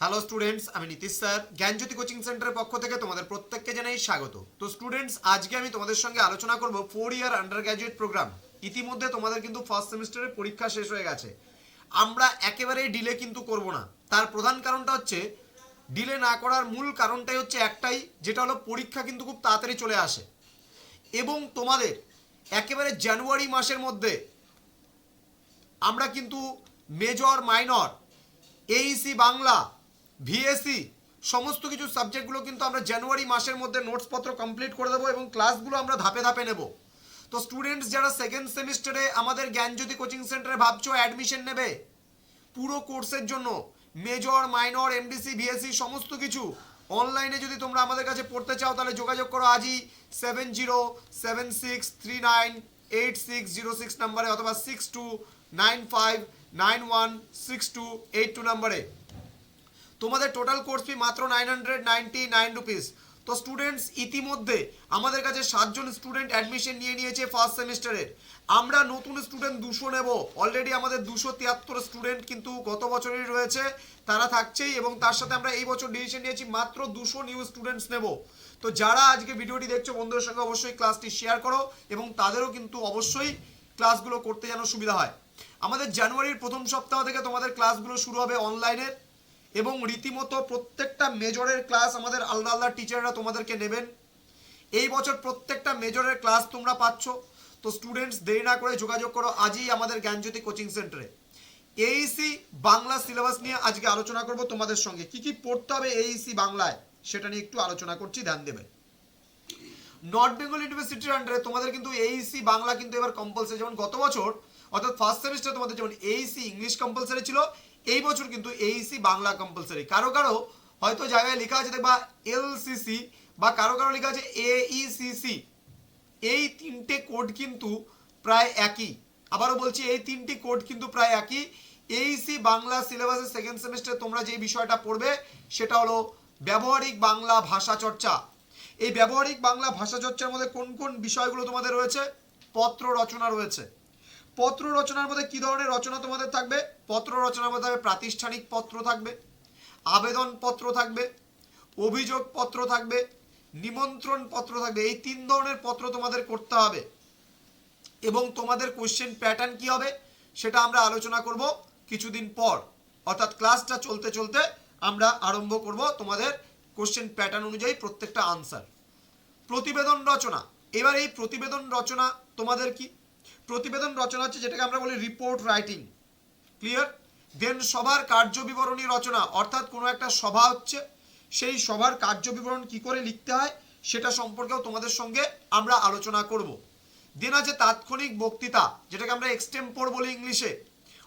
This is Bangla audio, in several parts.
হ্যালো স্টুডেন্টস আমি নীতিশ স্যার। জ্ঞানজ্যোতি কোচিং সেন্টারের পক্ষ থেকে তোমাদের প্রত্যেককে জানাই স্বাগত। তো স্টুডেন্টস আজকে আমি তোমাদের সঙ্গে আলোচনা করব four year under graduate programme ইতিমধ্যে তোমাদের কিন্তু ফার্স্ট সেমিস্টারের পরীক্ষা শেষ হয়ে গেছে। আমরা একেবারেই ডিলে কিন্তু করব না। তার প্রধান কারণটা হচ্ছে ডিলে না করার মূল কারণটাই হচ্ছে একটাই, যেটা হলো পরীক্ষা কিন্তু খুব তাড়াতাড়ি চলে আসে। এবং তোমাদের একেবারে জানুয়ারি মাসের মধ্যে আমরা কিন্তু major minor AEC Bangla VSC সমস্ত কিছু সাবজেক্টগুলো কিন্তু আমরা জানুয়ারি মাসের মধ্যে নোটসপত্র কমপ্লিট করে দেবো এবং ক্লাসগুলো আমরা ধাপে ধাপে নেব। তো স্টুডেন্টস যারা সেকেন্ড সেমিস্টারে আমাদের জ্ঞানজ্যোতি কোচিং সেন্টারে ভাবছ অ্যাডমিশন নেবে, পুরো কোর্সের জন্য মেজর মাইনর এমডিসি বিএসসি সমস্ত কিছু অনলাইনে যদি তোমরা আমাদের কাছে পড়তে চাও, তাহলে যোগাযোগ করো আজই seven zero seven six three nine eight six zero six নাম্বারে অথবা six two nine five nine one six two eight two নাম্বারে তোমাদের টোটাল কোর্স ফি মাত্র nine hundred ninety nine rupees তো স্টুডেন্টস ইতিমধ্যে আমাদের কাছে সাতজন স্টুডেন্ট অ্যাডমিশন নিয়ে নিয়েছে ফার্স্ট সেমিস্টারের আমরা নতুন স্টুডেন্ট দুশো নেব। অলরেডি আমাদের দুশো তিয়াত্তর স্টুডেন্ট কিন্তু গত বছরই রয়েছে, তারা থাকছেই এবং তার সাথে আমরা এই বছর ডিসিশন নিয়েছি মাত্র দুশো নিউ স্টুডেন্টস নেব। তো যারা আজকে ভিডিওটি দেখছ, বন্ধুদের সঙ্গে অবশ্যই ক্লাসটি শেয়ার করো এবং তাদেরও কিন্তু অবশ্যই ক্লাসগুলো করতে যেন সুবিধা হয়। আমাদের জানুয়ারির প্রথম সপ্তাহ থেকে তোমাদের ক্লাসগুলো শুরু হবে অনলাইনের এবং রীতিমতো প্রত্যেকটা মেজরের ক্লাস আমাদের আলাদা আলাদা টিচাররা তোমাদেরকে নেবেন। এই বছর প্রত্যেকটা মেজরের ক্লাস তোমরা পাচ্ছ। তো স্টুডেন্টস দেরি না করে যোগাযোগ করো। আজই আমাদের জ্ঞানজ্যোতি কোচিং সেন্টারে এইসি বাংলা সিলেবাস নিয়ে আজকে আলোচনা করব তোমাদের সঙ্গে। কি কি পড়তে হবে এইসি বাংলায়? সেটা নিয়ে একটু আলোচনা করছি, ধ্যান দেবে। নর্থ বেঙ্গল ইউনিভার্সিটির আন্ডারে তোমাদের কিন্তু এইসি বাংলা কিন্তু এবার কম্পালসারি যেমন গত বছর অর্থাৎ ফার্স্ট সেমিস্টার তোমাদের যেমন এইসি ইংলিশ কম্পালসারি ছিল, এই বছর কিন্তু এইসি বাংলা কম্পালসারি কারও কারও হয়তো জায়গায় লেখা আছে দেখবা এলসিসি বা কারও কারও লেখা আছে এইসিসি এই তিনটে কোড কিন্তু প্রায় একই। আবারও বলছি, এই তিনটি কোড কিন্তু প্রায় একই। এইসি বাংলা সিলেবাসের সেকেন্ড সেমিস্টারে তোমরা যে বিষয়টা পড়বে, সেটা হলো ব্যবহারিক বাংলা ভাষা চর্চা। এই ব্যবহারিক বাংলা ভাষা চর্চার মধ্যে কোন কোন বিষয়গুলো তোমাদের রয়েছে? পত্র রচনা রয়েছে। পত্র রচনার মধ্যে কি ধরনের রচনা তোমাদের থাকবে? পত্র রচনার মধ্যে প্রাতিষ্ঠানিক পত্র থাকবে, আবেদন পত্র থাকবে, অভিযোগ পত্র থাকবে, নিমন্ত্রণ পত্র থাকবে। এই তিন ধরনের পত্র তোমাদের করতে হবে। এবং তোমাদের কোশ্চেন প্যাটার্ন কি হবে সেটা আমরা আলোচনা করব কিছুদিন পর। অর্থাৎ ক্লাসটা চলতে চলতে আমরা আরম্ভ করব তোমাদের কোশ্চেন প্যাটার্ন অনুযায়ী প্রত্যেকটা আনসার প্রতিবেদন রচনা। এবার এই প্রতিবেদন রচনা তোমাদের কি? প্রতিবেদন রচনা হচ্ছে যেটাকে আমরা বলি রিপোর্ট রাইটিং ক্লিয়ার দেন সভার কার্যবিবরণী রচনা, অর্থাৎ কোনো একটা সভা হচ্ছে, সেই সভার কার্যবিবরণ কি করে লিখতে হয় সেটা সম্পর্কেও তোমাদের সঙ্গে আমরা আলোচনা করব। দেন আছে তাৎক্ষণিক বক্তৃতা, যেটাকে আমরা এক্সটেম্পোর বলি ইংলিশে।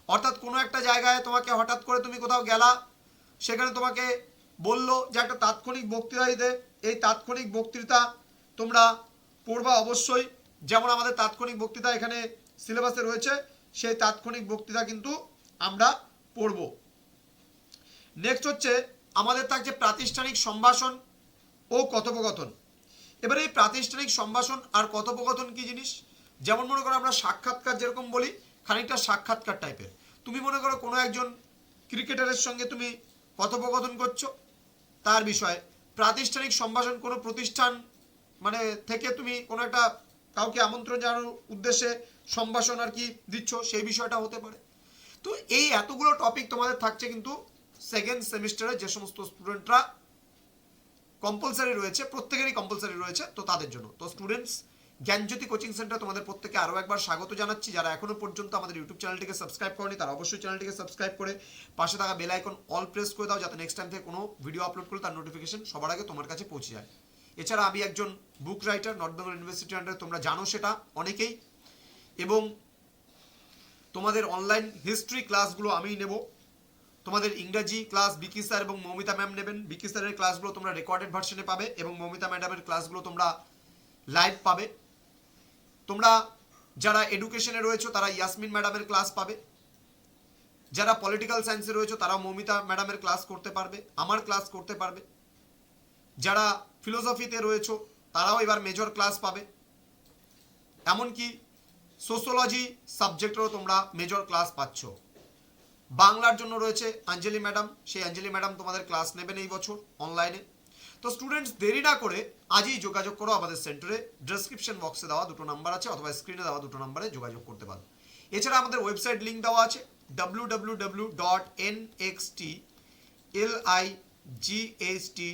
অর্থাৎ কোনো একটা জায়গায় তোমাকে হঠাৎ করে তুমি কোথাও গেলা, সেখানে তোমাকে বলল যে একটা তাৎক্ষণিক বক্তৃতা দিতে। এই তাৎক্ষণিক বক্তৃতা তোমরা পড়বা অবশ্যই। যেমন আমাদের তাৎক্ষণিক বক্তৃতা এখানে সিলেবাসে রয়েছে, সেই তাৎক্ষণিক বক্তৃতা কিন্তু আমরা পড়ব। নেক্সট হচ্ছে আমাদের থাকছে প্রাতিষ্ঠানিক সম্ভাষণ ও কথোপকথন। এবারে এই প্রাতিষ্ঠানিক সম্ভাষণ আর কথোপকথন কি জিনিস? যেমন মনে করো আমরা সাক্ষাৎকার যেরকম বলি, খানিকটা সাক্ষাৎকার টাইপের তুমি মনে করো কোনো একজন ক্রিকেটারের সঙ্গে তুমি কথোপকথন করছ, তার বিষয়ে প্রাতিষ্ঠানিক সম্ভাষণ কোনো প্রতিষ্ঠান মানে থেকে তুমি কোনো একটা কাউকে আমন্ত্রণ জানানোর উদ্দেশ্যে সম্ভাষণ আর কি দিচ্ছ, সেই বিষয়টা হতে পারে। তো এই এতগুলো টপিক তোমাদের থাকছে কিন্তু সেকেন্ড সেমিস্টারে যে সমস্ত স্টুডেন্টরা কম্পালসারি রয়েছে, প্রত্যেকেরই কম্পালসারি রয়েছে, তো তাদের জন্য। তো স্টুডেন্টস জ্ঞানজ্যোতি কোচিং সেন্টার তোমাদের প্রত্যেকে আরও একবার স্বাগত জানাচ্ছি। যারা এখনও পর্যন্ত আমাদের ইউটিউব চ্যানেলটিকে সাবস্ক্রাইব করেনি, তারা অবশ্যই চ্যানেলটিকে সাবস্ক্রাইব করে পাশে থাকা বেল আইকন অল প্রেস করে দাও, যাতে নেক্সট টাইম থেকে কোনো ভিডিও আপলোড করলে তার নোটিফিকেশন সবার আগে তোমার কাছে পৌঁছে যায়। এছাড়া আমি একজন book writer North Bengal University আন্ডারে তোমরা জানো সেটা অনেকেই। এবং তোমাদের অনলাইন হিস্ট্রি ক্লাসগুলো আমিই নেব। তোমাদের ইংরাজি ক্লাস বিকি স্যার এবং মৌমিতা ম্যাম নেবেন। বিকি স্যারের ক্লাসগুলো তোমরা রেকর্ডেড ভার্সনে পাবে এবং মৌমিতা ম্যাডামের ক্লাসগুলো তোমরা লাইভ পাবে। তোমরা যারা এডুকেশনে রয়েছো, তারা ইয়াসমিন ম্যাডামের ক্লাস পাবে। যারা পলিটিক্যাল সায়েন্সে রয়েছে তারা মৌমিতা ম্যাডামের ক্লাস করতে পারবে। আমার ক্লাস করতে পারবে। যারা ফিলোসফিতে রয়েছো, তারাও এবার মেজর ক্লাস পাবে। এমনকি সোশ্যোলজি সাবজেক্টেরও তোমরা মেজর ক্লাস পাচ্ছ। বাংলার জন্য রয়েছে অঞ্জলি ম্যাডাম সেই অঞ্জলি ম্যাডাম তোমাদের ক্লাস নেবেন এই বছর অনলাইনে তো স্টুডেন্টস দেরি না করে আজই যোগাযোগ করো আমাদের সেন্টারে ডেসক্রিপশন বক্সে দেওয়া দুটো নাম্বার আছে, অথবা স্ক্রিনে দেওয়া দুটো নাম্বারে যোগাযোগ করতে পারো। এছাড়া আমাদের ওয়েবসাইট লিঙ্ক দেওয়া আছে W W W dot N X T L I G H T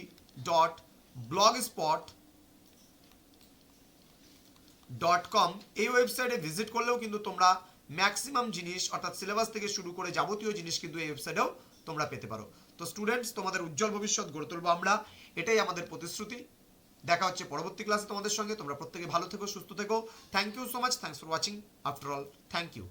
dot blog spot dot com এই ওয়েবসাইটে ভিজিট করলেও কিন্তু তোমরা ম্যাক্সিমাম জিনিস, অর্থাৎ সিলেবাস থেকে শুরু করে যাবতীয় জিনিস কিন্তু এই ওয়েবসাইটেও তোমরা পেতে পারো। তো স্টুডেন্টস তোমাদের উজ্জ্বল ভবিষ্যৎ গড়ে তুলবো আমরা। এটাই আমাদের প্রতিশ্রুতি। দেখা হচ্ছে পরবর্তী ক্লাসে তোমাদের সঙ্গে। তোমরা প্রত্যেকে ভালো থেকো, সুস্থ থেকো। Thank you so much thanks for watching after all thank you